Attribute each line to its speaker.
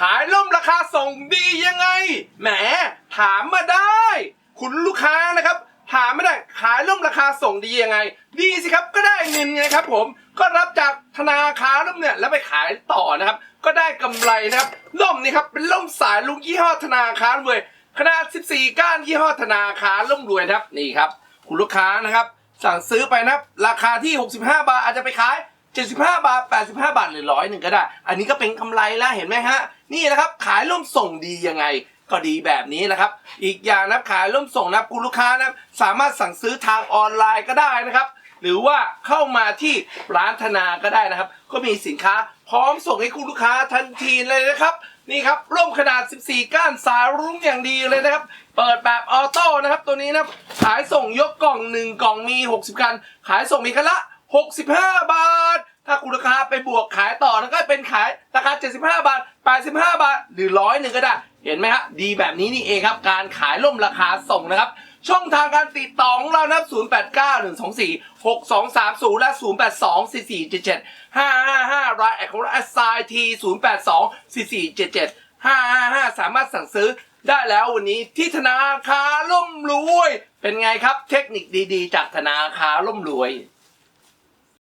Speaker 1: ขายล่มราคาส่งดียังไง แหม ถามมาได้ คุณลูกค้านะครับถามไม่ได้ขายล่มราคาส่งดียังไง ดีสิครับก็ได้เงินไงครับ ผมก็รับจากธนาคารล่มเนี่ยแล้วไปขายต่อนะครับ ก็ได้กำไรนะครับล่มนี่ครับเป็นล่มสายลุงยี่ห้อธนาคารรวยขนาด 14 ก้านยี่ห้อธนาคารล่มรวยนะครับนี่ครับ คุณลูกค้านะครับ สั่งซื้อไปนะครับ ราคาที่ 65 บาทอาจจะไปขาย 75 บาท 85 บาท หรือร้อยหนึ่งก็ได้ อันนี้ก็เป็นกำไรแล้วเห็นไหมฮะ นี่นะครับ ขายร่มส่งดียังไง ก็ดีแบบนี้นะครับ อีกอย่างนับขายร่มส่งนะครับคุณลูกค้านับสามารถสั่งซื้อทางออนไลน์ก็ได้นะครับ หรือว่าเข้ามาที่ร้านธนาก็ได้นะครับ ก็มีสินค้าพร้อมส่งให้คุณลูกค้าทันทีเลยนะครับนี่ครับร่มขนาด 14 ก้านสายรุ้งอย่างดีเลยนะครับ เปิดแบบออโต้นะครับ ตัวนี้นะขายส่งยกกล่อง 1 กล่องมี 60 กัน ขายส่งมีคันละ 65 บาท ต่อแล้วก็เป็นขายราคา 75 บาท 85 บาท หรือร้อยหนึ่งก็ได้ เห็นไหมฮะดีแบบนี้นี่เองครับ การขายร่มราคาส่งนะครับ ช่องทางการติดต่อของเรานะครับ 089 124 6230 และ 082 4477 555รายแอดของเรา s i t 082 4477 555 สามารถสั่งซื้อได้แล้ววันนี้ที่ธนาคารร่มรวย เป็นไงครับเทคนิคดีๆ จากธนาคารร่มรวย